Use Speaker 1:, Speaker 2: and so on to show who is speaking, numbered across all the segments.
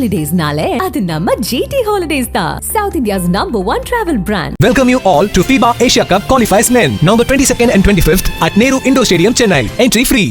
Speaker 1: ஹாலிடேஸ்னாலே அது நம்ம ஜிடி ஹாலிடேஸ் தான் south India's number one travel brand
Speaker 2: Welcome you all to FIBA Asia Cup qualifiers men, November 22nd and 25th at Nehru Indoor Stadium, Chennai. Entry free.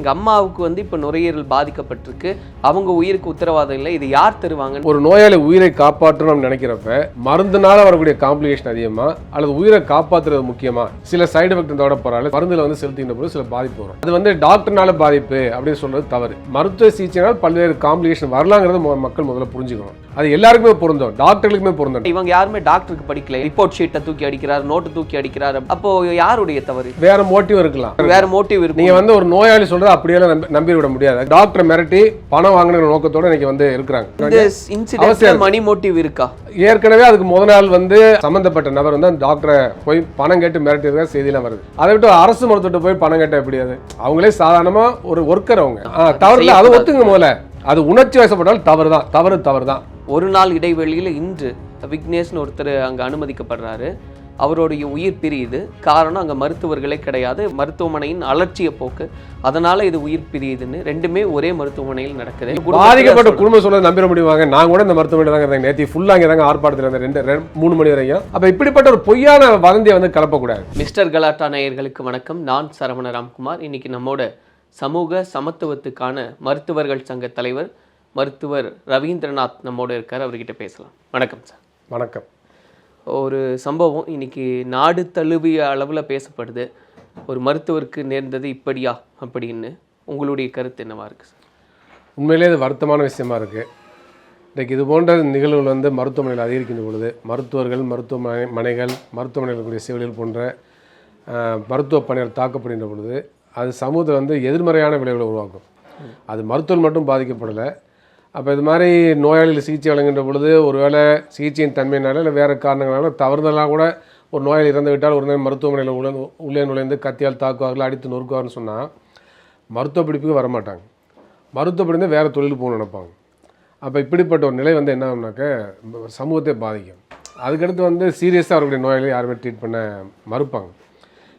Speaker 3: எங்கள் அம்மாவுக்கு வந்து இப்போ நுரையீரல் பாதிக்கப்பட்டிருக்கு. அவங்க உயிருக்கு உத்தரவாதம் இல்லை. இது யார் தருவாங்க
Speaker 4: ஒரு நோயாளி உயிரை காப்பாற்றணும்னு நினைக்கிறப்ப மருந்துனால வரக்கூடிய காம்ப்ளிகேஷன் அதிகமா அல்லது உயிரை காப்பாற்றுறது முக்கியமா? சில சைடு எஃபெக்ட் இருந்தோட பரவாயில்ல மருந்துல வந்து செலுத்தின போது சில பாதிப்பு வரும். அது வந்து டாக்டர்னால பாதிப்பு அப்படின்னு சொல்றது தவறு. மருத்துவ சிகிச்சைனால் பல்வேறு காம்ப்ளிகேஷன் வரலாங்கிறத மொ- மக்கள் முதல்ல புரிஞ்சுக்கணும். அது எல்லாருக்குமே பொருந்தும். டாக்டர்களுக்குமே பொருந்தும்.
Speaker 3: இவங்க யாருமே டாக்டருக்கு படிக்கல. ரிப்போர்ட் ஷீட்டை தூக்கி அடிக்கிறார் நோட்டு தூக்கி அடிக்கிறார். அப்போ யாருடைய தவறு?
Speaker 4: வேற மோட்டிவ் இருக்கலாம்.
Speaker 3: வேற மோட்டிவ் இருக்கு
Speaker 4: நீங்க வந்து ஒரு நோயாளி சொல்றது அப்படியே நம்பி விட முடியாது. டாக்டரை மிரட்டி பணம் வாங்கின நோக்கத்தோட இன்னைக்கு வந்து இருக்கிறாங்க.
Speaker 3: மணி மோட்டிவ் இருக்கா.
Speaker 4: ஏற்கனவே அதுக்கு முத நாள் வந்து சம்பந்தப்பட்ட நபர் வந்து அந்த டாக்டரை போய் பணம் கேட்டு மிரட்டியிருக்க செய்தியெல்லாம் வருது. அதை விட்டு அரசு மருத்துவத்தை போய் பணம் கேட்ட எப்படி அது? அவங்களே சாதாரணமா ஒரு ஒர்க்கர் அவங்க. தவறு இல்லை அதை ஒத்துங்க முதல்ல. அது உணர்ச்சி வசப்பட்டால் தவறு தான் தவறு தவறு தான்
Speaker 3: ஒரு நாள் இடைவெளியில் இன்று விக்னேஷ்னு ஒருத்தர் அங்கே அனுமதிக்கப்படுறாரு. அவருடைய உயிர் பிரியுது. காரணம் அங்கே மருத்துவர்களே கிடையாது. மருத்துவமனையின் அலட்சிய போக்கு. அதனால இது உயிர் பிரியுதுன்னு ரெண்டுமே ஒரே மருத்துவமனையில் நடக்குது.
Speaker 4: பாதிக்கப்பட்ட குடும்பம் சொல்ல நம்பிட முடியுவாங்க நான் கூட இந்த மருத்துவமனை தாங்க இருந்தேன். நேற்று ஃபுல்லாக அங்கே தாங்க ஆர்ப்பாட்டத்தில் இருந்தேன். ரெண்டு ரெண்டு மூணு மணி வரைக்கும் அப்போ இப்படிப்பட்ட ஒரு பொய்யான வதந்தியை வந்து கலப்பக்கூடாது.
Speaker 3: மிஸ்டர் கலாட்டா நேயர்களுக்கு வணக்கம். நான் சரவண ராம்குமார். இன்னைக்கு நம்மோட சமூக சமத்துவத்துக்கான மருத்துவர்கள் சங்க தலைவர் மருத்துவர் ரவீந்திரநாத் நம்மோட இருக்கார். அவர்கிட்ட பேசலாம். வணக்கம் சார்.
Speaker 4: வணக்கம்.
Speaker 3: ஒரு சம்பவம் இன்னைக்கு நாடு தழுவிய அளவில் பேசப்படுது. ஒரு மருத்துவருக்கு நேர்ந்தது இப்படியா அப்படின்னு உங்களுடைய கருத்து என்னவா இருக்கு சார்?
Speaker 4: உண்மையிலே இது வருத்தமான விஷயமா இருக்கு. இன்றைக்கு இது போன்ற நிகழ்வுகள் வந்து மருத்துவமனையில் அதிகரிக்கின்ற பொழுது மருத்துவர்கள் மருத்துவமனை மனைகள் மருத்துவமனையில் இருக்கக்கூடிய செவிலியல் போன்ற மருத்துவ பணிகள் தாக்கப்படுகின்ற பொழுது அது சமூகத்தில் வந்து எதிர்மறையான விளைவுகளை உருவாக்கும். அது மருத்துவர் மட்டும் பாதிக்கப்படலை அப்போ இது மாதிரி நோயாளிகள் சிகிச்சை வழங்குகின்ற பொழுது ஒருவேளை சிகிச்சையின் தன்மையினால இல்லை வேறு காரணங்களால தவறுதலாக கூட ஒரு நோயாளி இறந்து விட்டால் ஒரு நேரம் மருத்துவமனையில் உள்ள உள்ளே நுழைந்து கத்தியால் தாக்குவார்கள் அடித்து நொறுக்குவார்னு சொன்னால் மருத்துவ படிப்புக்கு வரமாட்டாங்க மருத்துவ படிந்து வேறு தொழில் போகணும்னு நினைப்பாங்க. அப்போ இப்படிப்பட்ட ஒரு நிலை வந்து என்ன ஆகுனாக்க சமூகத்தை பாதிக்கும். அதுக்கடுத்து வந்து சீரியஸாக அவர்களுடைய நோயாளிகள் யாருமே ட்ரீட் பண்ண மறுப்பாங்க.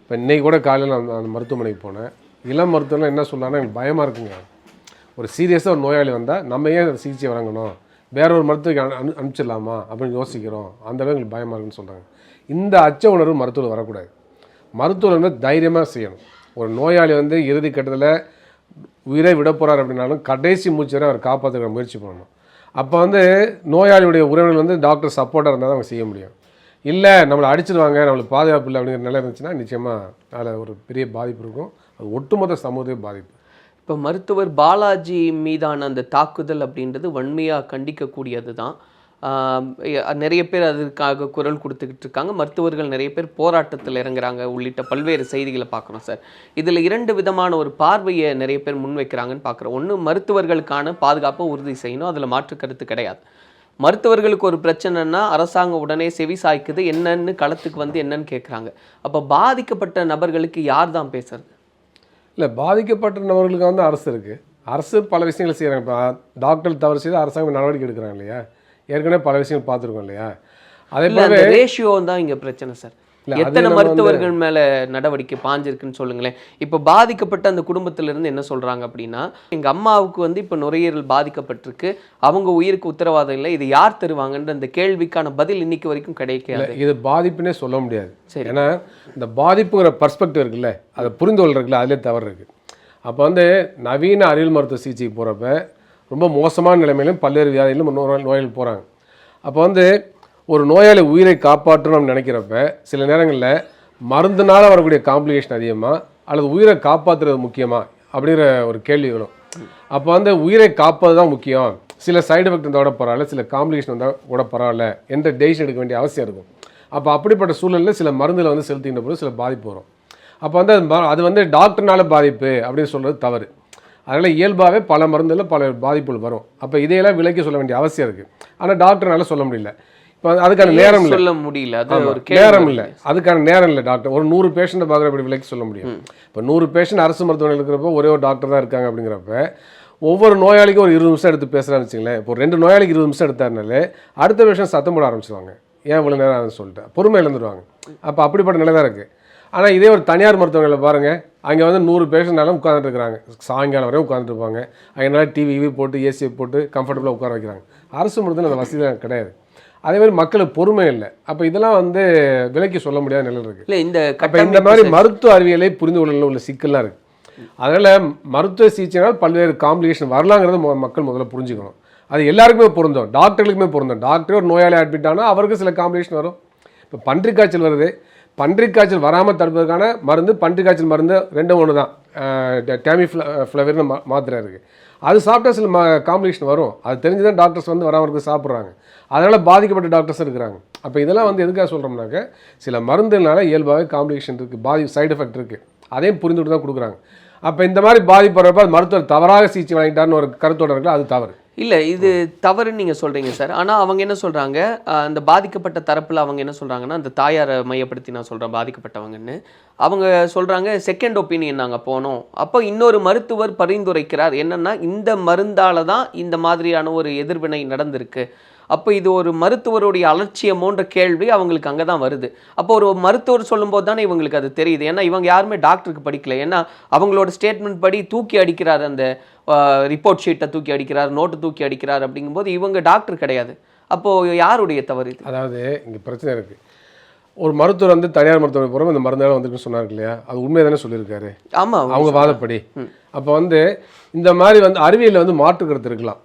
Speaker 4: இப்போ இன்னைக்கு கூட காலையில் நான் அந்த மருத்துவமனைக்கு போனேன். இளம் மருத்துவம்லாம் என்ன சொன்னாங்கன்னா எனக்கு பயமாக இருக்குங்க. ஒரு சீரியஸாக ஒரு நோயாளி வந்தால் நம்ம ஏன் சிகிச்சை வழங்கணும்? வேற ஒரு மருத்துவக்கு அனு அனுப்பிச்சிடலாமா? அப்படின்னு யோசிக்கிறோம். அந்த அளவுக்கு எங்களுக்கு பயமாக இருக்குன்னு சொல்கிறாங்க இந்த அச்ச உணர்வு மருத்துவர் வரக்கூடாது. மருத்துவர் வந்து தைரியமாக செய்யணும். ஒரு நோயாளி வந்து இறுதி கட்டத்தில் உயிரை விட போகிறார் அப்படின்னாலும் கடைசி மூச்சு வரை அவர் காப்பாற்றுற முயற்சி பண்ணணும். அப்போ வந்து நோயாளியுடைய உறவினர்கள் வந்து டாக்டர் சப்போர்ட்டாக இருந்தால் தான் அவங்க செய்ய முடியும். இல்லை நம்மளை அடிச்சிடுவாங்க நம்மளுக்கு பாதுகாப்பு இல்லை அப்படிங்கிற நிலை இருந்துச்சுன்னா நிச்சயமாக அதில் ஒரு பெரிய பாதிப்பு இருக்கும். அது ஒட்டுமொத்த சமூகத்தையும் பாதிப்பு.
Speaker 3: இப்போ மருத்துவர் பாலாஜி மீதான அந்த தாக்குதல் அப்படின்றது வன்மையாக கண்டிக்கக்கூடியது தான். நிறைய பேர் அதற்காக குரல் கொடுத்துக்கிட்டு இருக்காங்க. மருத்துவர்கள் நிறைய பேர் போராட்டத்தில் இறங்குறாங்க. உள்ளிட்ட பல்வேறு செய்திகளை பார்க்குறோம் சார். இதில் இரண்டு விதமான ஒரு பார்வையை நிறைய பேர் முன்வைக்கிறாங்கன்னு பார்க்குறோம். ஒன்று மருத்துவர்களுக்கான பாதுகாப்பை உறுதி செய்யணும். அதில் மாற்று கருத்து கிடையாது. மருத்துவர்களுக்கு ஒரு பிரச்சனைனா அரசாங்கம் உடனே செவி சாய்க்குது. என்னன்னு களத்துக்கு வந்து என்னன்னு கேட்குறாங்க அப்போ பாதிக்கப்பட்ட நபர்களுக்கு யார் தான் பேசுறது?
Speaker 4: இல்லை பாதிக்கப்பட்ட நபர்களுக்கு வந்து அரசு இருக்குது அரசு பல விஷயங்கள் செய்கிறாங்க இப்போ டாக்டர் தவறு செய்து அரசாங்கம் நடவடிக்கை எடுக்கிறாங்க இல்லையா? ஏற்கனவே பல விஷயங்கள் பார்த்துருக்கோம் இல்லையா? அதே போல
Speaker 3: ரேஷியோ தான் இங்க பிரச்சனை சார் எத்தனை மருத்துவர்கள் மேல நடவடிக்கை பாஞ்சிருக்குன்னு சொல்லுங்களேன். இப்போ பாதிக்கப்பட்ட அந்த குடும்பத்துல இருந்து என்ன சொல்றாங்க அப்படின்னா எங்க அம்மாவுக்கு வந்து இப்போ நுரையீரல் பாதிக்கப்பட்டிருக்கு. அவங்க உயிருக்கு உத்தரவாதம் இல்லை. இது யார் தருவாங்கன்ற அந்த கேள்விக்கான பதில் இன்னைக்கு வரைக்கும் கிடைக்காது
Speaker 4: இது பாதிப்புனே சொல்ல முடியாது.
Speaker 3: சரி.
Speaker 4: ஏன்னா இந்த பாதிப்புங்கிற பர்ஸ்பெக்டிவ் இருக்குல்ல அதை புரிந்து கொள்றதுக்குல அதிலே தவறு இருக்குது அப்போ வந்து நவீன அறிவியல் மருத்துவ சிகிச்சைக்கு போகிறப்ப ரொம்ப மோசமான நிலைமையிலும் பல்வேறு வியாதியிலும் நோய் நோயாளிகள் போகிறாங்க அப்போ வந்து ஒரு நோயாளி உயிரை காப்பாற்றணும்னு நினைக்கிறப்ப சில நேரங்களில் மருந்துனால் வரக்கூடிய காம்ப்ளிகேஷன் அதிகமாக அல்லது உயிரை காப்பாற்றுறது முக்கியமாக அப்படிங்கிற ஒரு கேள்வி வரும். அப்போ வந்து உயிரை காப்பது தான் முக்கியம். சில சைடு எஃபெக்ட் இருந்தால் கூட பரவாயில்ல சில காம்ப்ளிகேஷன் வந்தால் கூட பரவாயில்ல. என்ற டெசிஷன் எடுக்க வேண்டிய அவசியம் இருக்கும். அப்போ அப்படிப்பட்ட சூழலில் சில மருந்துகளை வந்து செலுத்தின போது சில பாதிப்பு வரும். அப்போ வந்து அது அது வந்து டாக்டர்னால பாதிப்பு அப்படின்னு சொல்கிறது தவறு. அதனால் இயல்பாகவே பல மருந்தில் பல பாதிப்புகள் வரும். அப்போ இதையெல்லாம் விலக்கி சொல்ல வேண்டிய அவசியம் இருக்குது ஆனால் டாக்டர்னால சொல்ல முடியல. அதுக்கான நேரம் இல்லை.
Speaker 3: சொல்ல முடியல?
Speaker 4: நேரம். இல்லை. அதுக்கான நேரம் இல்லை டாக்டர் ஒரு நூறு பேஷண்ட்டை பார்க்குற இப்படி விலைக்கு சொல்ல முடியும். இப்போ நூறு பேஷண்ட் அரசு மருத்துவமனையில் இருக்கிறப்போ ஒரே ஒரு டாக்டர் தான் இருக்காங்க அப்படிங்கிறப்ப ஒவ்வொரு நோயாளிக்கும் ஒரு இருபது நிமிஷம் எடுத்து பேசுகிறான்னு வச்சுங்களேன் இப்போ ரெண்டு நோயாளிக்கு இருபது நிமிஷம் எடுத்தாருனாலே அடுத்த பேஷண்ட் சத்தம் போட ஆரம்பிச்சிருவாங்க. ஏன் இவ்வளோ நேரம் ஆகுதுன்னு சொல்லிட்டு. பொறுமை இழந்துருவாங்க அப்போ அப்படிப்பட்ட நிலை தான் இருக்குது ஆனால் இதே ஒரு தனியார் மருத்துவமனையில் பாருங்கள் அங்கே வந்து நூறு பேஷண்ட்னாலும் உட்காந்துட்டு இருக்கிறாங்க. சாயங்காலம் வரையும் உட்காந்துட்டு இருப்பாங்க. அதனால டிவி இவி போட்டு ஏசியை போட்டு கம்ஃபர்டபுளாக உட்கார வைக்கிறாங்க. அரசு மருத்துவம் அந்த வசதிலாம் கிடையாது. அதே மாதிரி மக்களுக்கு பொறுமை இல்லை. அப்போ இதெல்லாம் வந்து விலைக்கு சொல்ல முடியாத நிலை இருக்குது
Speaker 3: இல்ல இந்த
Speaker 4: அப்போ இந்த மாதிரி. மருத்துவ அறிவியலை புரிந்து கொள்ள உள்ள சிக்கல்லாம் இருக்குது அதனால் மருத்துவ சிகிச்சைனால் பல்வேறு காம்ப்ளிகேஷன் வரலாங்கிறத மக்கள் முதல்ல புரிஞ்சுக்கணும். அது எல்லாருக்குமே பொருந்தும். டாக்டர்களுக்குமே பொருந்தும். டாக்டர் ஒரு நோயாளி அட்மிட் ஆனால் அவருக்கு சில காம்ப்ளிகேஷன் வரும். இப்போ பன்றி காய்ச்சல் வருது. பன்றி காய்ச்சல் வராமல் தடுப்பதற்கான மருந்து பன்றி காய்ச்சல் மருந்து ரெண்டும் ஒன்று தான் டேமி ஃப்ளவர்னு மா மாத்திரை இருக்குது அது சாப்பிட்டா சில காம்ப்ளிகேஷன் வரும். அது தெரிஞ்சு தான் டாக்டர்ஸ் வந்து வராமல் இருக்க சாப்பிட்றாங்க. அதனால் பாதிக்கப்பட்ட டாக்டர்ஸ் இருக்கிறாங்க. அப்போ இதெல்லாம் வந்து எதுக்காக சொல்கிறோம்னாக்க சில மருந்துனால இயல்பாகவே காம்ப்ளிகேஷன் இருக்குது பாதி சைடு எஃபெக்ட் இருக்குது அதையும் புரிந்துட்டு தான் கொடுக்குறாங்க. அப்போ இந்த மாதிரி பாதிப்படுறப்ப அது மருத்துவர் தவறாக சிகிச்சை வாங்கிட்டார்னு ஒரு கருத்தோட இருக்குல்ல அது தவறு.
Speaker 3: இல்லை இது தவறுன்னு நீங்கள் சொல்கிறீங்க சார். ஆனால் அவங்க என்ன சொல்கிறாங்க அந்த பாதிக்கப்பட்ட தரப்பில் அவங்க என்ன சொல்கிறாங்கன்னா அந்த தாயாரை மையப்படுத்தி நான் சொல்கிறேன் பாதிக்கப்பட்டவங்கன்னு. அவங்க சொல்கிறாங்க செகண்ட் ஒப்பீனியன் நாங்கள் போனோம். அப்போ இன்னொரு மருத்துவர் பரிந்துரைக்கிறார். என்னென்னா இந்த மருந்தால் தான் இந்த மாதிரியான ஒரு எதிர்வினை நடந்திருக்கு. அப்போ இது ஒரு மருத்துவருடைய அலட்சியமோன்ற கேள்வி அவங்களுக்கு அங்கே தான் வருது. அப்போ ஒரு மருத்துவர் சொல்லும்போது தானே இவங்களுக்கு அது தெரியுது. ஏன்னா இவங்க யாருமே டாக்டருக்கு படிக்கல. ஏன்னா அவங்களோட ஸ்டேட்மெண்ட் படி தூக்கி அடிக்கிறார் அந்த ரிப்போர்ட் ஷீட்டை தூக்கி அடிக்கிறார் நோட்டு தூக்கி அடிக்கிறார் அப்படிங்கும்போது இவங்க டாக்டர் கிடையாது. அப்போது யாருடைய தவறு இது?
Speaker 4: அதாவது இங்கே பிரச்சனை இருக்குது ஒரு மருத்துவர் வந்து தனியார் மருத்துவரை போகிறோம் இந்த மருந்தால வந்துருக்குன்னு சொன்னார் இல்லையா? அது உண்மையை தானே சொல்லியிருக்காரு.
Speaker 3: ஆமா
Speaker 4: அவங்க வாதப்படி. அப்போ வந்து இந்த மாதிரி வந்து அறிவியலில் வந்து மாற்று கருத்து இருக்கலாம்.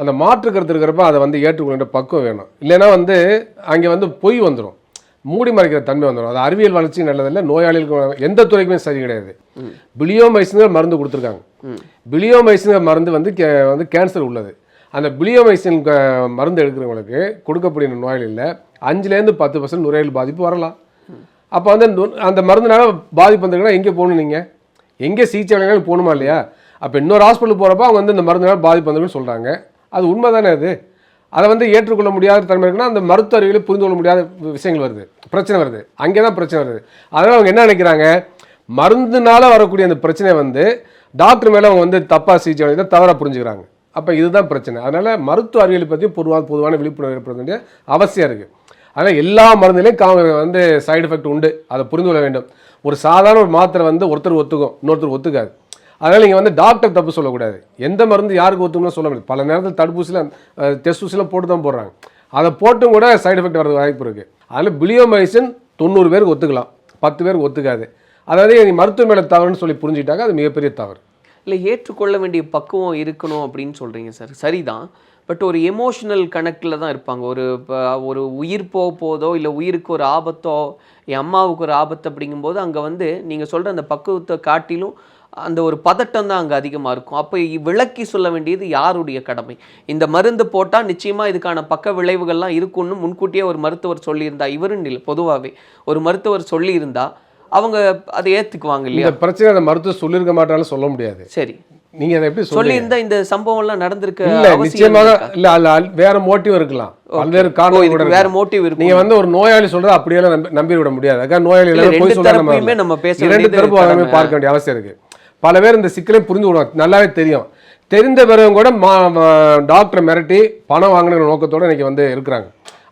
Speaker 4: அந்த மாற்று கருத்து இருக்கிறப்ப அதை வந்து ஏற்றுக்கொள்ள பக்குவம் வேணும். இல்லைன்னா வந்து அங்கே வந்து பொய் வந்துடும் மூடி மறைக்கிற தன்மை வந்துடும். அது அறிவியல் வளர்ச்சி நல்லதில்லை நோயாளிகளுக்கு எந்த துறைக்குமே சரி கிடையாது. பிளியோமைசின்கிற மருந்து கொடுத்துருக்காங்க. பிளியோமைசின்கிற மருந்து வந்து கே வந்து கேன்சர் உள்ளது. அந்த பிளியோமைசின் மருந்து எடுக்கிறவங்களுக்கு கொடுக்கக்கூடிய நோயாளியில் அஞ்சுலேருந்து பத்து பர்சன்ட் நுரையீரல் பாதிப்பு வரலாம். அப்போ வந்து அந்த மருந்துனால பாதிப்பு வந்திருக்குன்னா எங்கே போகணும் நீங்கள் எங்கே சிகிச்சை வழங்கினாலும் போகணுமா இல்லையா? அப்போ இன்னொரு ஹாஸ்பிட்டல் போகிறப்ப அவங்க வந்து இந்த மருந்துனால பாதிப்பு வந்திருக்குன்னு சொல்கிறாங்க அது உண்மை தானே அது? அதை வந்து ஏற்றுக்கொள்ள முடியாத தன்மை இருக்குன்னா அந்த மருத்துவ அறிவியலை புரிந்து கொள்ள முடியாத விஷயங்கள் வருது. பிரச்சனை வருது. அங்கே தான் பிரச்சனை வருது. அதனால் அவங்க என்ன நினைக்கிறாங்க? மருந்துனால வரக்கூடிய அந்த பிரச்சனை வந்து டாக்டர் மேலே அவங்க வந்து தப்பாக சிகிச்சை வழங்கி தவறாக புரிஞ்சுக்கிறாங்க. அப்போ இதுதான் பிரச்சனை. அதனால் மருத்துவ அறிவியலை பற்றி பொதுவாக பொதுவான விழிப்புணர்வு ஏற்பட வேண்டிய அவசியம் இருக்குது அதனால் எல்லா மருந்துலையும் கா வந்து சைடு எஃபெக்ட் உண்டு. அதை புரிந்து கொள்ள வேண்டும். ஒரு சாதாரண ஒரு மாத்திரை வந்து ஒருத்தர் ஒத்துக்கும் இன்னொருத்தர் ஒத்துக்காது. அதனால் நீங்கள் வந்து டாக்டர் தப்பு சொல்லக்கூடாது. எந்த மருந்து யாருக்கு ஒத்துக்கணும்னு சொல்ல முடியாது. பல நேரத்தில் தடுப்பூசியில் டெஸ்ட் ஊசியில் போட்டு தான் போடுறாங்க. அதை போட்டும் கூட சைடு எஃபெக்ட் வரது வாய்ப்பு இருக்குது அதில் பிளியோமைசின் தொண்ணூறு பேருக்கு ஒத்துக்கலாம். பத்து பேருக்கு ஒத்துக்காது. அதாவது எங்கள் மருத்துவ மேலே தவறுன்னு சொல்லி புரிஞ்சுக்கிட்டாங்க அது மிகப்பெரிய தவறு.
Speaker 3: இல்லை ஏற்றுக்கொள்ள வேண்டிய பக்குவம் இருக்கணும் அப்படின்னு சொல்கிறீங்க சார் சரிதான். பட் ஒரு எமோஷனல் கணக்கில் தான் இருப்பாங்க. ஒரு இப்போ ஒரு உயிர் போக போதோ இல்லை உயிருக்கு ஒரு ஆபத்தோ என் அம்மாவுக்கு ஒரு ஆபத்து அப்படிங்கும்போது அங்கே வந்து நீங்கள் சொல்கிற அந்த பக்குவத்தை காட்டிலும் அந்த ஒரு பதட்டம் தான் அங்கே அதிகமாக இருக்கும். அப்போ விளக்கி சொல்ல வேண்டியது யாருடைய கடமை? இந்த மருந்து போட்டால் நிச்சயமாக இதுக்கான பக்க விளைவுகள்லாம் இருக்கும்னு முன்கூட்டியே ஒரு மருத்துவர் சொல்லியிருந்தா இவருன்னு இல்லை பொதுவாகவே ஒரு மருத்துவர் சொல்லியிருந்தா அவங்க அதை ஏற்றுக்குவாங்க இல்லையா?
Speaker 4: இந்த பிரச்சனை அந்த மருத்துவர் சொல்லியிருக்க மாட்டாலும் சொல்ல முடியாது.
Speaker 3: சரி.
Speaker 4: நீங்கள் அதை எப்படி சொல்லி
Speaker 3: சொல்லியிருந்தா இந்த சம்பவம்லாம் நடந்திருக்க
Speaker 4: இல்ல நிச்சயமாக
Speaker 3: இருக்கா?
Speaker 4: இல்ல அதுல அல்- வேற மோட்டிவ் இருக்கலாம். பல்வேறு காரணம்.
Speaker 3: வேற மோட்டிவ் இருக்கும்.
Speaker 4: நீங்க வந்து ஒரு நோயாளி சொல்றது அப்படியே நம்பி விட முடியாது. அதுக்காக நோயாளி போய் சொல்றாங்க
Speaker 3: நம்ம பேச
Speaker 4: இரண்டு தரப்பு. பார்க்க வேண்டிய அவசியம் இருக்கு. பல பேர் இந்த சிக்கலை புரிந்து விடுவாங்க நல்லாவே தெரியும். தெரிந்த பிறகு கூட டாக்டரை மிரட்டி பணம் வாங்கின நோக்கத்தோட இன்னைக்கு வந்து இருக்கிறாங்க.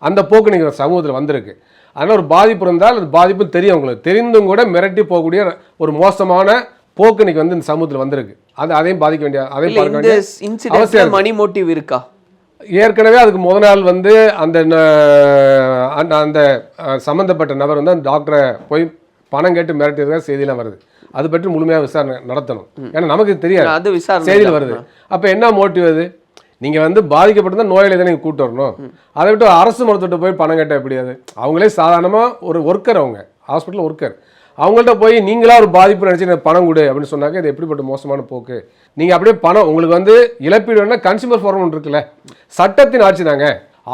Speaker 4: அந்த போக்கு நீங்க சமூகத்தில் வந்திருக்கு. அதனால ஒரு பாதிப்பு இருந்தால் அது பாதிப்பும் தெரியும் உங்களுக்கு. தெரிந்தும் கூட மிரட்டி போகக்கூடிய ஒரு மோசமான போக்கு இன்னைக்கு வந்து இந்த சமூகத்தில் வந்திருக்கு. அது அதையும் பாதிக்க வேண்டிய அதையும் பார்க்க வேண்டிய அவசியம்.
Speaker 3: மணி மோட்டிவ் இருக்கா?
Speaker 4: ஏற்கனவே அதுக்கு முத நாள் வந்து அந்த அந்த சம்பந்தப்பட்ட நபர் வந்து அந்த டாக்டரை போய் பணம் கேட்டு மிரட்டியதாக செய்தியெல்லாம் வருது. அது பற்றி முழுமையாக விசாரணை நடத்தணும். ஏன்னா நமக்கு தெரியாது.
Speaker 3: அது விசாரணை
Speaker 4: செய்தியில். வருது. அப்போ என்ன மோட்டிவ் அது? நீங்கள் வந்து பாதிக்கப்பட்டிருந்தா நோயாளி தான் நீங்கள் கூட்டு வரணும். அதை விட்டு அரசு மருத்துவத்தை போய் பணம் கேட்டால் எப்படி அது? அவங்களே சாதாரணமாக ஒரு ஒர்க்கர் அவங்க. ஹாஸ்பிட்டல் ஒர்க்கர் அவங்கள்ட்ட போய் நீங்களா ஒரு பாதிப்பு நினச்சி பணம் கொடு அப்படின்னு சொன்னாக்க இது எப்படிப்பட்ட மோசமான போக்கு? நீங்கள் அப்படியே பணம் உங்களுக்கு வந்து இழப்பீடு வேணா கன்சியூமர் ஃபோரம் ஒன்று இருக்குல்ல. சட்டத்தின் ஆட்சி தாங்க.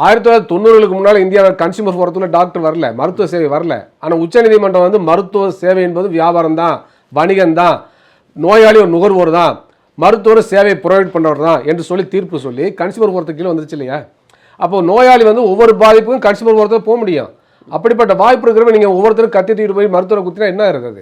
Speaker 4: ஆயிரத்தி தொள்ளாயிரத்தி தொண்ணூறுகளுக்கு முன்னால் இந்தியாவில் கன்சியூமர் ஃபோரத்தில் டாக்டர் வரல மருத்துவ சேவை வரல. ஆனால் உச்சநீதிமன்றம் வந்து மருத்துவ சேவை என்பது வியாபாரம் தான் வணிகம் தான் நோயாளி ஒரு நுகர்வோர் தான் மருத்துவர் சேவை ப்ரொவைட் பண்ணுறவர் தான் என்று சொல்லி தீர்ப்பு சொல்லி கன்சியூமர் போகிறதுக்கு கீழே வந்துருச்சு இல்லையா? அப்போ நோயாளி வந்து ஒவ்வொரு பாதிப்புக்கும் கன்சியூமர் ஒருத்தர் போக முடியும். அப்படிப்பட்ட வாய்ப்பு இருக்கிறப்ப நீங்கள் ஒவ்வொருத்தரும் கத்தி தூக்கிட்டு போய் மருத்துவரை குத்தினா என்ன இருக்குது?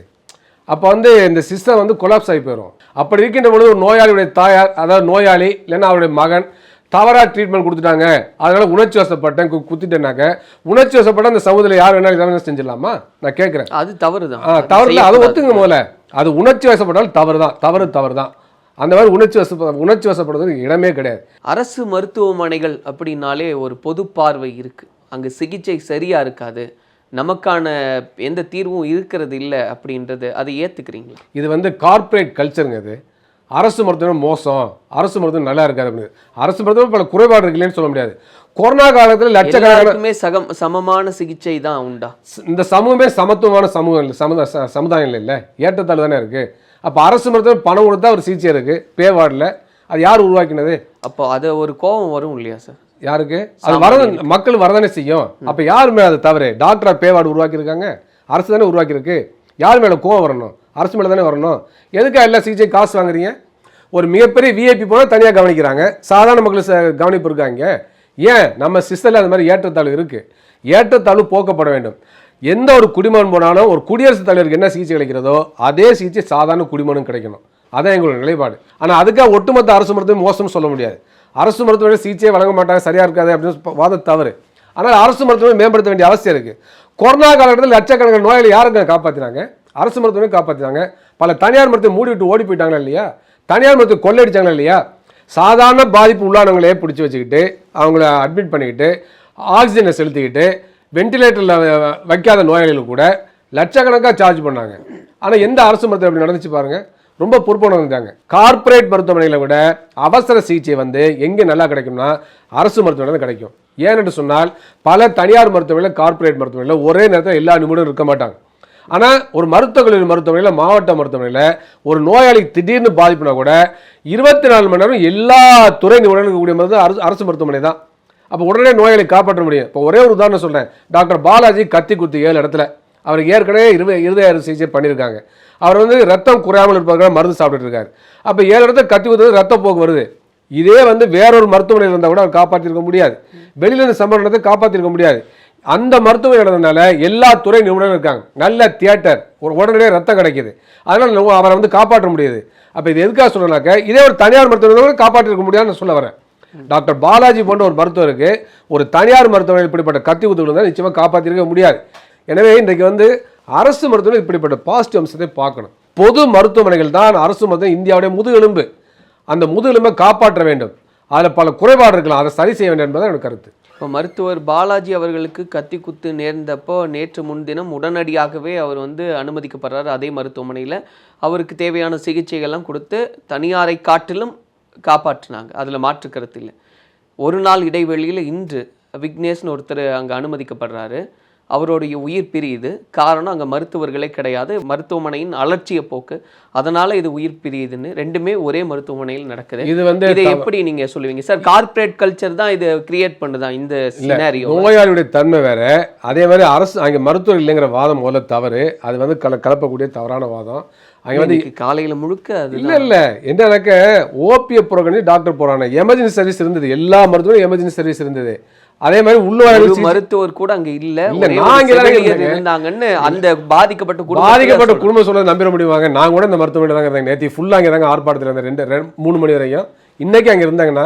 Speaker 4: அப்போ வந்து இந்த சிஸ்டம் வந்து கொலாப்ஸ் ஆகி போயிடும் அப்படி இருக்கின்ற பொழுது ஒரு நோயாளியுடைய தாயார் அதாவது நோயாளி இல்லைன்னா அவருடைய மகன் தவறாக ட்ரீட்மெண்ட் கொடுத்துட்டாங்க. அதனால உணர்ச்சி வசப்பட்டேன் குத்திட்டேனாக்க உணர்ச்சி வசப்பட்ட அந்த சமூகத்தில் யார் வேணாலும் வேணாலும் செஞ்சிடலாமா? நான் கேட்குறேன்
Speaker 3: அது தவறு தான்.
Speaker 4: தவறு இல்லை அதை ஒத்துங்க முதல்ல. அது உணர்ச்சி வசப்பட்டால் தவறு தான். தவறு தவறு தான். அந்த மாதிரி உணர்ச்சி வசப்ப உணர்ச்சி வசப்படுறதுக்கு இடமே கிடையாது.
Speaker 3: அரசு மருத்துவமனைகள் அப்படின்னாலே ஒரு பொது பார்வை இருக்கு. அங்க சிகிச்சை சரியா இருக்காது. நமக்கான எந்த தீர்வும் இருக்கிறது இல்லை அப்படின்றது அதை ஏத்துக்கிறீங்களா?
Speaker 4: இது வந்து கார்ப்பரேட் கல்ச்சருங்க இது. அரசு மருத்துவம் மோசம். அரசு மருத்துவம் நல்லா இருக்காது அப்படின்னு. அரசு மருத்துவம் பல குறைபாடு இருக்குல்லன்னு சொல்ல முடியாது. கொரோனா காலத்தில் லட்சக்கணக்கான
Speaker 3: சகம் சமமான சிகிச்சை தான் உண்டா
Speaker 4: இந்த சமூகமே சமத்துவமான சமூகம் இல்லை சமுதா ச- சமுதாயம் இல்லை ஏற்றத்தாழ்வு தானே இருக்குது அப்போ அரசு மருத்துவம் பணம் கொடுத்தா ஒரு சிகிச்சை இருக்குது பே வார்டில் அது யார் உருவாக்கினது?
Speaker 3: அப்போ அது ஒரு கோபம் வரும் இல்லையா சார்?
Speaker 4: யாருக்கு? அது வரத மக்கள் வரதானே செய்யும். அப்போ யார் மேலே அது தவறு? டாக்டரா பே வார்டு உருவாக்கியிருக்காங்க? அரசு தானே உருவாக்கியிருக்கு. யார் மேலே கோவம் வரணும்? அரசு மேலே தானே வரணும்? எதுக்கா எல்லா சிகிச்சை காசு வாங்குறீங்க? ஒரு மிகப்பெரிய விஐபி போனால் தனியாக கவனிக்கிறாங்க. சாதாரண மக்கள் ச- கவனிப்பு இருக்காங்க ஏன்? நம்ம சிஸ்டரில் அது மாதிரி ஏற்றத்தாழ்வு இருக்குது ஏற்றத்தாழ்வு போக்கப்பட வேண்டும். எந்த ஒரு குடிமகன் போனாலும் ஒரு குடியரசுத் தலைவருக்கு என்ன சிகிச்சை கிடைக்கிறதோ அதே சிகிச்சை சாதாரண குடிமகனும் கிடைக்கணும். அதான் எங்களோட நிலைப்பாடு. ஆனால் அதுக்காக ஒட்டுமொத்த அரசு மருத்துவம் மோசம்னு சொல்ல முடியாது. அரசு மருத்துவமனை சிகிச்சையை வழங்க மாட்டாங்க சரியாக இருக்காது அப்படின்னு வாத தவறு. ஆனால் அரசு மருத்துவமனை மேம்படுத்த வேண்டிய அவசியம் இருக்குது கொரோனா காலகட்டத்தில் லட்சக்கணக்கான நோயாளி யாருங்க காப்பாற்றினாங்க அரசு மருத்துவமனை காப்பாற்றினாங்க பல தனியார் மருத்துவம் மூடி விட்டு ஓடி போயிட்டாங்களா இல்லையா? தனியார் மருத்துவம் கொள்ளையடிச்சாங்களா இல்லையா? சாதாரண பாதிப்பு உள்ளானவங்களே பிடிச்சி வச்சுக்கிட்டு அவங்கள அட்மிட் பண்ணிக்கிட்டு ஆக்சிஜனை செலுத்திக்கிட்டு வெண்டிலேட்டரில் வைக்காத நோயாளிகள் கூட லட்சக்கணக்காக சார்ஜ் பண்ணாங்க. ஆனால் எந்த அரசு மருத்துவம் அப்படி நடந்துச்சு பாருங்கள் ரொம்ப பொறுப்பான இருந்தாங்க கார்ப்பரேட் மருத்துவமனைகளை விட அவசர சிகிச்சை வந்து எங்கே நல்லா கிடைக்கும்னா அரசு மருத்துவமனை தான் கிடைக்கும். ஏன்னு சொன்னால் பல தனியார் மருத்துவமனையில் கார்ப்பரேட் மருத்துவமனையில் ஒரே நேரத்தில் எல்லா நிமிடம் இருக்க மாட்டாங்க. ஆனால் ஒரு மருத்துவக் கல்லூரி மருத்துவமனையில் மாவட்ட மருத்துவமனையில் ஒரு நோயாளிக்கு திடீர்னு பாதிப்புனா கூட இருபத்தி நாலு மணி நேரம் எல்லா துறை நிபுணர்களுக்கு கூடிய மருந்து அரசு அரசு மருத்துவமனை தான். அப்போ உடனே நோயாளி காப்பாற்ற முடியும். இப்போ ஒரே ஒரு உதாரணம் சொல்கிறேன் டாக்டர் பாலாஜி கத்தி குத்தி ஏழு இடத்துல. அவருக்கு ஏற்கனவே இருவ இருதய சிகிச்சை பண்ணியிருக்காங்க. அவர் வந்து ரத்தம் குறையாமல் இருப்பதற்காக மருந்து சாப்பிட்டுட்டு இருக்காரு. அப்போ ஏழு இடத்துல கத்தி குத்துறது ரத்தப்போக்கு வருது. இதே வந்து வேறொரு மருத்துவமனையில் இருந்தால் கூட அவர் காப்பாற்றிருக்க முடியாது. வெளியில் இருந்து சம்பளத்தை காப்பாற்றிருக்க முடியாது. அந்த மருத்துவம் எழுதுனால எல்லா துறை நிபுணரும் இருக்காங்க. நல்ல தியேட்டர். ஒரு உடனடியாக ரத்தம் கிடைக்கிது. அதனால் அவரை வந்து காப்பாற்ற முடியுது. அப்போ இது எதுக்காக சொல்றேனாக்க இதே ஒரு தனியார் மருத்துவம் காப்பாற்றிருக்க முடியாதுன்னு சொல்ல வரேன். டாக்டர் பாலாஜி போன்ற ஒரு மருத்துவருக்கு ஒரு தனியார் மருத்துவமனை இப்படிப்பட்ட கத்தி குத்து இருந்தால் நிச்சயமாக காப்பாற்றிருக்க முடியாது. எனவே இன்றைக்கு வந்து அரசு மருத்துவமனை இப்படிப்பட்ட பாசிட்டிவ் அம்சத்தை பார்க்கணும். பொது மருத்துவமனைகள் தான் அரசு மருத்துவம் இந்தியாவுடைய முதுகெலும்பு. அந்த முதுகெலும்பை காப்பாற்ற வேண்டும். அதில் பல குறைபாடு இருக்கலாம். அதை சரி செய்ய வேண்டும் என்பது எனக்கு கருத்து.
Speaker 3: இப்போ மருத்துவர் பாலாஜி அவர்களுக்கு கத்தி குத்து நேர்ந்தப்போ நேற்று முன்தினம் உடனடியாகவே அவர் வந்து அனுமதிக்கப்படுறாரு அதே மருத்துவமனையில். அவருக்கு தேவையான சிகிச்சைகள்லாம் கொடுத்து தனியாரை காட்டிலும் காப்பாற்றினாங்க. அதில் மாற்று கருத்து இல்லை. ஒரு நாள் இடைவெளியில் இன்று விக்னேஷ்னு ஒருத்தர் அங்கே அனுமதிக்கப்படுறாரு. அவருடைய உயிர் பிரியுது. காரணம் அங்கே மருத்துவர்களே கிடையாது. மருத்துவமனையின் அலட்சிய போக்கு. அதனால இது உயிர் பிரியுதுன்னு ரெண்டுமே ஒரே மருத்துவமனையில் நடக்குது.
Speaker 4: இது வந்து
Speaker 3: இதை எப்படி நீங்க சொல்லுவீங்க? சார் கார்ப்பரேட் கல்ச்சர் தான் இதை கிரியேட் பண்ணுதா இந்த சினாரியோ
Speaker 4: நோயாளியுடைய தன்மை வேற. அதே மாதிரி அரசு அங்கே மருத்துவர் இல்லைங்கிற வாதம் முதல்ல தவறு. அது வந்து கல கலப்பக்கூடிய தவறான வாதம். அங்கே வந்து
Speaker 3: காலையில முழுக்க அது
Speaker 4: இல்ல இல்ல. என்னன்னாக்க ஓபிய புறக்கணி டாக்டர் போறாங்க எமர்ஜென்சி சர்வீஸ் இருந்தது. எல்லா மருத்துவரும் எமர்ஜென்சி சர்வீஸ் இருந்தது. அதே மாதிரி உள்நோயாளி
Speaker 3: மருத்துவர் கூட அங்க இல்ல. இருந்தாங்கன்னு அந்த பாதிக்கப்பட்ட குடும்பத்துல
Speaker 4: பாதிக்கப்பட்ட. குடும்பம் சொல்ல நம்பிட முடியுவாங்க நான் கூட இந்த மருத்துவமனையில் தாங்க இருந்தேன் நேற்று ஃபுல்லாக அங்கே தாங்க ஆர்ப்பாட்டத்தில் இருந்தேன். ரெண்டு ரெண்டு மூணு மணி வரைக்கும் இன்னைக்கு அங்கே இருந்தாங்கன்னா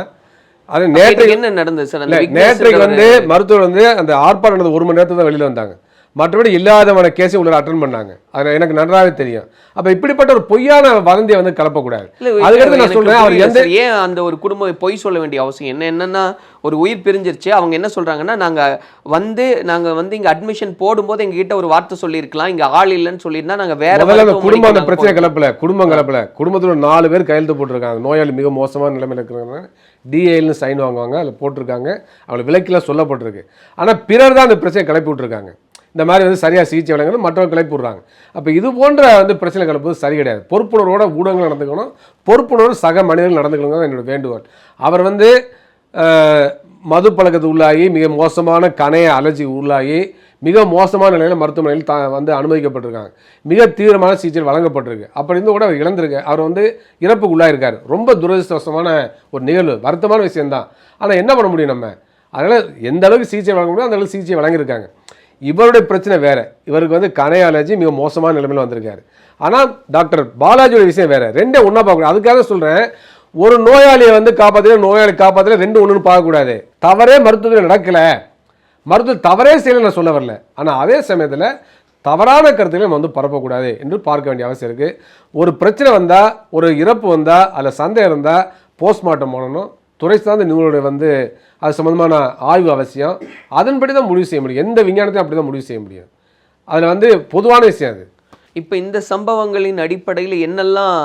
Speaker 4: அது நேற்று
Speaker 3: என்ன நடந்தது சார்?
Speaker 4: நேற்றைக்கு வந்து மருத்துவர் வந்து அந்த ஆர்ப்பாட்டம் நடந்த ஒரு மணி நேரத்துல தான் வெளியில வந்தாங்க. மற்றபடி இல்லாதவன கேஸை உள்ள அட்டன் பண்ணாங்க. அது எனக்கு நன்றாகவே தெரியும். அப்ப இப்படிப்பட்ட ஒரு பொய்யான வதந்தியை வந்து கலப்பக்கூடாது. அதுக்கடுத்து நான் சொல்றேன் அவர் எந்த.
Speaker 3: ஏன் அந்த ஒரு குடும்பம் பொய் சொல்ல வேண்டிய அவசியம்? என்ன என்னன்னா ஒரு உயிர் பிரிஞ்சிருச்சு. அவங்க என்ன சொல்றாங்கன்னா நாங்க வந்து நாங்க வந்து இங்க அட்மிஷன் போடும்போது எங்க கிட்ட ஒரு வார்த்தை சொல்லியிருக்கலாம். இங்க ஆள் இல்லைன்னு சொல்லியிருந்தா நாங்க வேற
Speaker 4: குடும்பம் அந்த பிரச்சனை. கலப்பல. குடும்பம் கலப்பல. குடும்பத்துல நாலு பேர் கையெழுத்து போட்டிருக்காங்க. நோயாளி மிக மோசமான நிலைமையில் இருக்கிறாங்க டிஏல்னு சைன் வாங்குவாங்க. அதில் போட்டிருக்காங்க. அவங்களை விலக்கில சொல்லப்பட்டிருக்கு. ஆனா பிறர் தான் அந்த பிரச்சனை கிளப்பி விட்டுருக்காங்க. இந்த மாதிரி வந்து சரியாக சிகிச்சை வழங்கணும் மற்றவங்க கிளப்பி விடுறாங்க. அப்போ இது போன்ற வந்து பிரச்சனை கிளப்புவது சரி கிடையாது. பொறுப்புணர்வோட ஊடகங்கள் நடந்துக்கணும். பொறுப்புணர்வு சக மனிதர்கள் நடந்துக்கணும் என்னோட வேண்டுகோள். அவர் வந்து மது பழக்கத்துக்கு உள்ளாகி மிக மோசமான கணைய அலர்ஜி உள்ளாகி மிக மோசமான நிலையில் மருத்துவமனையில் த வந்து அனுமதிக்கப்பட்டிருக்காங்க. மிக தீவிரமான சிகிச்சை வழங்கப்பட்டிருக்கு. அப்படி இருந்து கூட அவர் இழந்திருக்கு அவர் வந்து இறப்புக்கு உள்ளாயிருக்கார் ரொம்ப துரதிருஷ்டவசமான ஒரு நிகழ்வு. வருத்தமான விஷயம்தான். ஆனால் என்ன பண்ண முடியும் நம்ம? அதனால் எந்த அளவுக்கு சிகிச்சை வழங்க முடியும் அந்த அளவுக்கு சிகிச்சை வழங்கியிருக்காங்க. இவருடைய பிரச்சனை வேறு. இவருக்கு வந்து கணைய அலர்ஜி மிக மோசமான நிலைமையில் வந்திருக்காரு. ஆனால் டாக்டர் பாலாஜியோட விஷயம் வேறு. ரெண்டே ஒன்றா பார்க்கக்கூடாது அதுக்காக சொல்கிறேன் ஒரு நோயாளியை வந்து காப்பாற்றல நோயாளி காப்பாற்றல ரெண்டு ஒன்றுன்னு பார்க்கக்கூடாது தவறே மருத்துவத்தில் நடக்கலை. மருத்துவ தவறே செய்யலை நான் சொல்ல வரல. ஆனால் அதே சமயத்தில் தவறான கருத்துக்களை நம்ம வந்து பரப்பக்கூடாது என்று பார்க்க வேண்டிய அவசியம் இருக்குது ஒரு பிரச்சனை வந்தால் ஒரு இறப்பு வந்தால் அதில் சந்தேகம் இருந்தால் போஸ்ட்மார்ட்டம் பண்ணணும். துறை சார்ந்த நிபுணருடைய வந்து அது சம்மந்தமான ஆய்வு அவசியம். அதன்படி தான் முடிவு செய்ய முடியும். எந்த விஞ்ஞானத்தையும் அப்படி தான் முடிவு செய்ய முடியும். அதில் வந்து பொதுவான விஷயம் அது.
Speaker 3: இப்போ இந்த சம்பவங்களின் அடிப்படையில் என்னெல்லாம்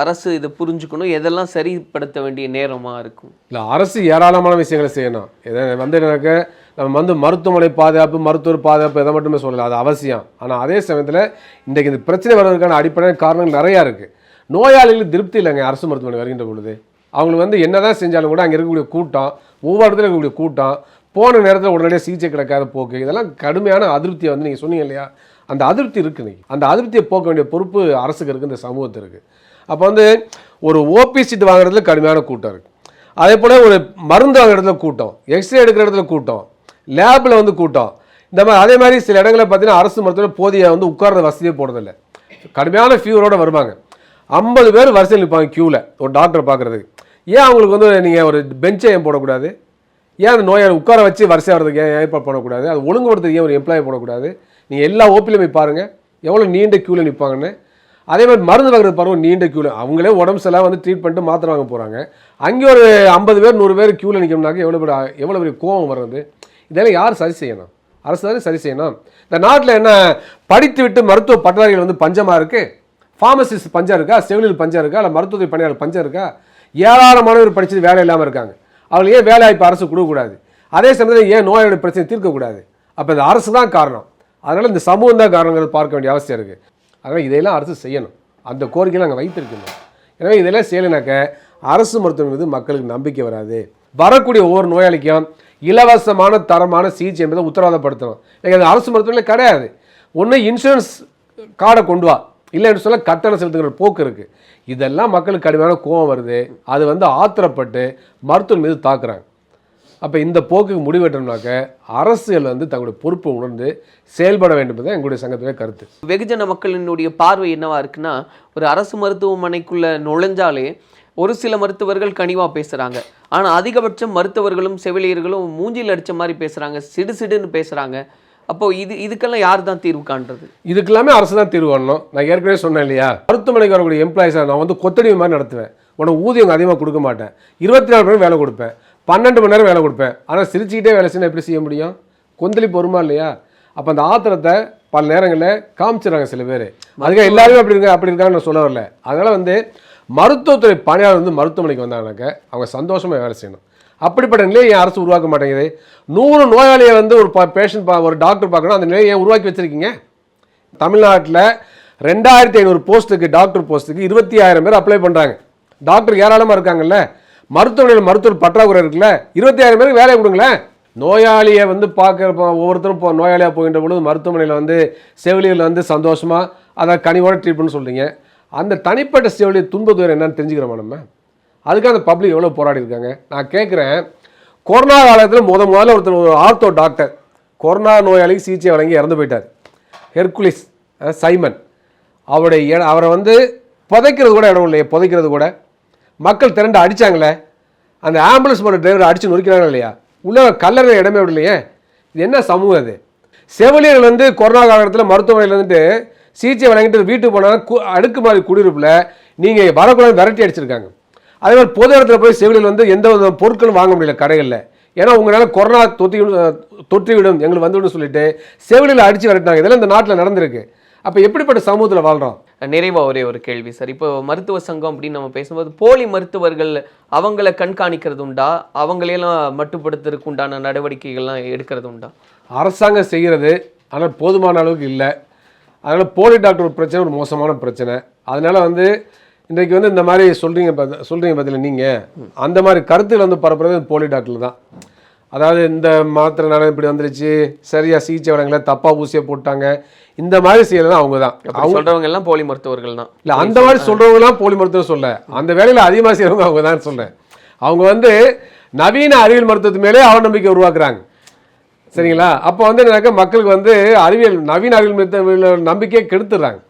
Speaker 3: அரசு இதை புரிஞ்சுக்கணும்? எதெல்லாம் சரிப்படுத்த வேண்டிய நேரமா இருக்கும்?
Speaker 4: இல்லை அரசு ஏராளமான விஷயங்களை செய்யணும். இதை வந்து எனக்கு நம்ம வந்து மருத்துவமனை பாதுகாப்பு மருத்துவர் பாதுகாப்பு இதை மட்டுமே சொல்லலை. அது அவசியம். ஆனால் அதே சமயத்தில் இன்றைக்கு இந்த பிரச்சனை வர்றதுக்கான அடிப்படை காரணங்கள் நிறையா இருக்குது நோயாளிகளுக்கு திருப்தி இல்லைங்க அரசு மருத்துவமனை வருகின்ற பொழுது. அவங்களுக்கு வந்து என்னதான் செஞ்சாலும் கூட அங்கே இருக்கக்கூடிய கூட்டம் ஒவ்வொரு இடத்துல இருக்கக்கூடிய கூட்டம் போன நேரத்தில் உடனடியாக சிகிச்சை கிடைக்காத போக்கு இதெல்லாம் கடுமையான அதிருப்தியை வந்து நீங்கள் சொன்னீங்க இல்லையா? அந்த அதிருப்தி இருக்குது நீங்கள் அந்த அதிருப்தியை போக்க வேண்டிய பொறுப்பு அரசுக்கு இருக்குது இந்த சமூகத்திற்கு அப்போ வந்து ஒரு ஓபி சீட் வாங்குறதுல கடுமையான கூட்டம் இருக்குது அதே போல் ஒரு மருந்து வாங்குற இடத்துல கூட்டம் எக்ஸ்ரே எடுக்கிற இடத்துல கூட்டம் லேபில் வந்து கூட்டம். இந்த மாதிரி அதே மாதிரி சில இடங்களில் பார்த்தீங்கன்னா அரசு மருத்துவமனை போதிய வந்து உட்கார்ற வசதியே போடுறதில்ல. கடுமையான ஃபீவரோடு வருவாங்க. ஐம்பது பேர் வரிசையில் நிற்பாங்க க்யூவில் ஒரு டாக்டரை பார்க்குறதுக்கு. ஏன் அவங்களுக்கு வந்து நீங்கள் ஒரு பெஞ்சை ஏன் போடக்கூடாது? ஏன் அந்த நோயை உட்கார வச்சு வரிசை வர்றதுக்கு ஏன் ஏற்பாடு பண்ணக்கூடாது? அது ஒழுங்குபடுத்துறதுக்கு ஏன் ஒரு எம்ப்ளாயி போடக்கூடாது? நீங்கள் எல்லா ஓப்பிலையும் போய் பாருங்கள் எவ்வளோ நீண்ட க்யூவில் நிற்பாங்கன்னு அதே மாதிரி மருந்து வாங்குறது பாருங்க நீண்ட க்யூவில் அவங்களே உடம்பு செல்லாம் வந்து ட்ரீட் பண்ணிட்டு மாத்திரை வாங்க போகிறாங்க அங்கே ஒரு ஐம்பது பேர் நூறு பேர் க்யூவில் நிற்கணும்னாக்க எவ்வளோ பெரிய எவ்வளோ பெரிய கோவம் வர்றது? இதெல்லாம் யார் சரி செய்யணும்? அரசு தானே சரி செய்யணும். இந்த நாட்டில் என்ன படித்து விட்டு மருத்துவ பட்டதாரிகள் வந்து பஞ்சமாக இருக்குது ஃபார்மசிஸ்ட் பஞ்சம் இருக்கா? செவிலியர் பஞ்சம் இருக்கா? இல்லை மருத்துவத்துறை பணியாளர் பஞ்சம் இருக்கா? ஏராளமானவர் படித்தது வேலை இல்லாமல் இருக்காங்க. அவங்களுக்கு ஏன் வேலை வாய்ப்பு அரசு கொடுக்கக்கூடாது? அதே சமயத்தில் ஏன் நோயோட பிரச்சனை தீர்க்கக்கூடாது? அப்போ இந்த அரசு தான் காரணம். அதனால் இந்த சமூகம் தான் காரணங்கிறது பார்க்க வேண்டிய அவசியம் இருக்குது அதனால் இதையெல்லாம் அரசு செய்யணும். அந்த கோரிக்கையை நாங்கள் வைத்திருக்கணும். எனவே இதெல்லாம் செய்யலைனாக்க அரசு மருத்துவம் மீது மக்களுக்கு நம்பிக்கை வராது. வரக்கூடிய ஒவ்வொரு நோயாளிக்கும் இலவசமான தரமான சிகிச்சை என்பதை உத்தரவாதப்படுத்தணும். எனக்கு அரசு மருத்துவமனையில் கிடையாது. ஒன்று இன்சூரன்ஸ் கார்டை கொண்டு வா. இல்லைன்னு சொல்ல கட்டணம் செலுத்துகிற போக்கு இருக்குது இதெல்லாம் மக்களுக்கு கடுமையான கோபம் வருது. அது வந்து ஆத்திரப்பட்டு மருத்துவர் மீது தாக்குறாங்க. அப்போ இந்த போக்குக்கு முடிவெட்டோம்னாக்க அரசுகள் வந்து தங்களுடைய பொறுப்பை உணர்ந்து செயல்பட வேண்டும் என்பது எங்களுடைய சங்கத்துடைய கருத்து.
Speaker 3: வெகுஜன மக்களினுடைய பார்வை என்னவா இருக்குன்னா ஒரு அரசு மருத்துவமனைக்குள்ளே நுழைஞ்சாலே ஒரு சில மருத்துவர்கள் கனிவாக பேசுகிறாங்க ஆனால் அதிகபட்சம் மருத்துவர்களும் செவிலியர்களும் மூஞ்சில் அடித்த மாதிரி பேசுகிறாங்க சிடு சிடுன்னு பேசுகிறாங்க அப்போ இது இதுக்கெல்லாம் யார் தான் தீர்வு காண்றது?
Speaker 4: இதுக்கு எல்லாமே அரசு தான் தீர்வு பண்ணணும் நான் ஏற்கனவே சொன்னேன் இல்லையா? மருத்துவமனைக்கு வரக்கூடிய எம்ப்ளாயிஸை நான் வந்து கொத்தடிமை மாதிரி நடத்துவேன். உனக்கு ஊதியம் அதிகமாக கொடுக்க மாட்டேன். இருபத்தி நாலு மணி நேரம் வேலை கொடுப்பேன். பன்னெண்டு மணி நேரம் வேலை கொடுப்பேன். ஆனால் சிரிச்சுக்கிட்டே வேலை செய்யணும் எப்படி செய்ய முடியும்? கொந்தளிப்பு வருமா இல்லையா? அப்போ அந்த ஆத்திரத்தை பல நேரங்களில் காமிச்சிடுறாங்க சில பேர். அதுக்காக எல்லாருமே அப்படி இருக்க அப்படி இருக்காங்கன்னு நான் சொல்ல வரல. அதனால் வந்து மருத்துவத்துறை பணியாளர் வந்து மருத்துவமனைக்கு வந்தாங்கனாக்க அவங்க சந்தோஷமாக வேலை செய்யணும். அப்படிப்பட்ட நிலையை ஏன் அரசு உருவாக்க மாட்டேங்குது? நூறு நோயாளியை வந்து ஒரு பேஷண்ட் பா ஒரு டாக்டர் பார்க்கணும். அந்த நிலையை ஏன் உருவாக்கி வச்சிருக்கீங்க? தமிழ்நாட்டில் ரெண்டாயிரத்தி ஐநூறு போஸ்ட்டுக்கு டாக்டர் போஸ்ட்டுக்கு இருபத்தி ஆயிரம் பேர் அப்ளை பண்ணுறாங்க டாக்டர் ஏராளமாக இருக்காங்கல்ல. மருத்துவமனையில் மருத்துவர் பற்றாக்குறை இருக்குல்ல. இருபத்தி ஆயிரம் பேருக்கு வேலையை கொடுங்களேன். நோயாளியை வந்து பார்க்குற ஒவ்வொருத்தரும் இப்போ நோயாளியாக போகின்ற பொழுது மருத்துவமனையில் வந்து செவிலியர்கள் வந்து சந்தோஷமாக அதை கனிவோட ட்ரீட்மெண்ட் சொல்கிறீங்க அந்த தனிப்பட்ட செவிலியர் துன்பத்துவர் என்னன்னு தெரிஞ்சுக்கிறோமா நம்ம? அதுக்காக அந்த பப்ளிக் எவ்வளோ போராடி இருக்காங்க? நான் கேட்குறேன் கொரோனா காலத்தில் முத முதல்ல ஒருத்தர் ஒரு ஆர்த்தோ டாக்டர் கொரோனா நோயாளிக்கு சிகிச்சை வழங்கி இறந்து போயிட்டார். Hercules Simon. அவருடைய அவரை வந்து புதைக்கிறது கூட இடம் இல்லையே புதைக்கிறது கூட. மக்கள் திரண்டு அடித்தாங்களே அந்த ஆம்புலன்ஸ் போன டிரைவர் அடித்து நொறுக்கிறாங்க இல்லையா? உள்ள கல்லறை இடமே இல்லையே இது என்ன சமூகம் அது செவிலியர்கள் வந்து கொரோனா காலத்தில் மருத்துவமனையில் இருந்துட்டு சிகிச்சை வழங்கிட்டு வீட்டுக்கு போனாலும் கு அடுக்கு மாதிரி குடியிருப்பில் நீங்கள் வரக்கூடாது விரட்டி அடிச்சிருக்காங்க. அதே மாதிரி பொது இடத்துல போய் செவிலியர் வந்து எந்த வித பொருட்களும் வாங்க முடியல கடைகளில். ஏன்னா உங்களால் கொரோனா தொத்தி தொற்றிவிடும் எங்களுக்கு வந்துவிடும் சொல்லிட்டு செவிலியில் அடித்து விரட்டினாங்க. இதெல்லாம் இந்த நாட்டில் நடந்திருக்கு. அப்போ எப்படிப்பட்ட சமூகத்தில் வாழ்கிறோம்
Speaker 3: நிறைவா ஒரே ஒரு கேள்வி சார். இப்போ மருத்துவ சங்கம் அப்படின்னு நம்ம பேசும்போது போலி மருத்துவர்கள் அவங்கள கண்காணிக்கிறது உண்டா? அவங்களையெல்லாம் மட்டுப்படுத்துறதுக்கு உண்டான நடவடிக்கைகள்லாம் எடுக்கிறது உண்டா?
Speaker 4: அரசாங்கம் செய்கிறது ஆனால் போதுமான அளவுக்கு இல்லை. அதனால் போலி டாக்டர் ஒரு பிரச்சனை ஒரு மோசமான பிரச்சனை. அதனால் வந்து இன்றைக்கு வந்து இந்த மாதிரி சொல்கிறீங்க பார்த்து சொல்கிறீங்க பார்த்தீங்களா நீங்கள் அந்த மாதிரி கருத்துக்கள் வந்து பரப்புறது போலி டாக்டர் தான். அதாவது இந்த மாத்திரைனால இப்படி வந்துருச்சு சரியாக சிகிச்சை வழங்கல தப்பாக ஊசியை போட்டாங்க. இந்த மாதிரி செய்யறது அவங்க தான்.
Speaker 3: அப்படி சொல்றவங்க எல்லாம் போலி மருத்துவர்கள் தான்.
Speaker 4: இல்லை அந்த மாதிரி சொல்கிறவங்களாம் போலி மருத்துவம் சொல்ல. அந்த வேலையில் அதிகமாக செய்கிறவங்க அவங்க தான் சொல்கிறேன் அவங்க வந்து நவீன அறிவியல் மருத்துவத்து மேலே அவநம்பிக்கை உருவாக்குறாங்க. சரிங்களா? அப்போ வந்து என்னக்கா மக்களுக்கு வந்து அறிவியல் நவீன அறிவியல் மருத்துவ நம்பிக்கையை கெடுத்துடுறாங்க.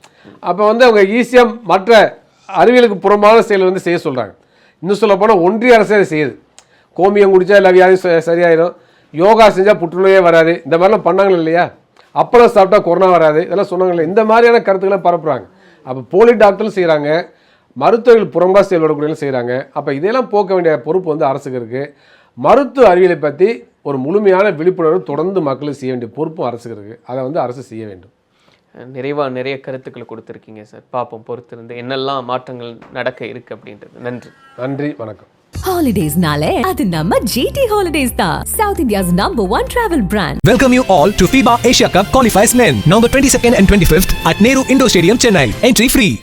Speaker 4: அப்போ வந்து அவங்க ஈஸியாக மற்ற அறிவியலுக்கு புறம்பான செயல் வந்து செய்ய சொல்கிறாங்க இன்னும் சொல்ல போனால் ஒன்றிய அரசே அதை செய்யுது. கோமியம் குடித்தா எல்லா வியாதியும் ச- சரியாயிடும் யோகா செஞ்சால் புற்றுநோயே வராது. இந்த மாதிரிலாம் பண்ணாங்க இல்லையா? அப்புறம் சாப்பிட்டா கொரோனா வராது. இதெல்லாம் சொன்னாங்கல்ல இந்த மாதிரியான கருத்துக்களை பரப்புகிறாங்க அப்போ போலி டாக்டரும் செய்கிறாங்க மருத்துவர்கள் புறம்பாக செயல்படக்கூடியவங்களும் செய்கிறாங்க அப்போ இதெல்லாம் போக்க வேண்டிய பொறுப்பு வந்து அரசுக்கு இருக்குது மருத்துவ அறிவியலை பற்றி ஒரு முழுமையான விழிப்புணர்வு தொடர்ந்து மக்களுக்கு செய்ய வேண்டிய பொறுப்பும் அரசுக்கு இருக்குது அதை வந்து அரசு செய்ய வேண்டும்.
Speaker 3: நிறைவா நிறைய கருத்துக்களை கொடுத்துருக்கீங்க சார். பார்ப்போம் பொறுத்திருந்து என்னெல்லாம் மாற்றங்கள் நடக்க இருக்கு அப்படின்றது. நன்றி.
Speaker 4: நன்றி வணக்கம்.
Speaker 1: ஹாலிடேஸ்னாலே அது நம்ம ஜிடி ஹாலிடேஸ் தான். South India's number one travel brand
Speaker 2: Welcome you all to FIBA Asia Cup Qualifiers Men, November 22nd and 25th at Nehru Indoor Stadium, Chennai. Entry free.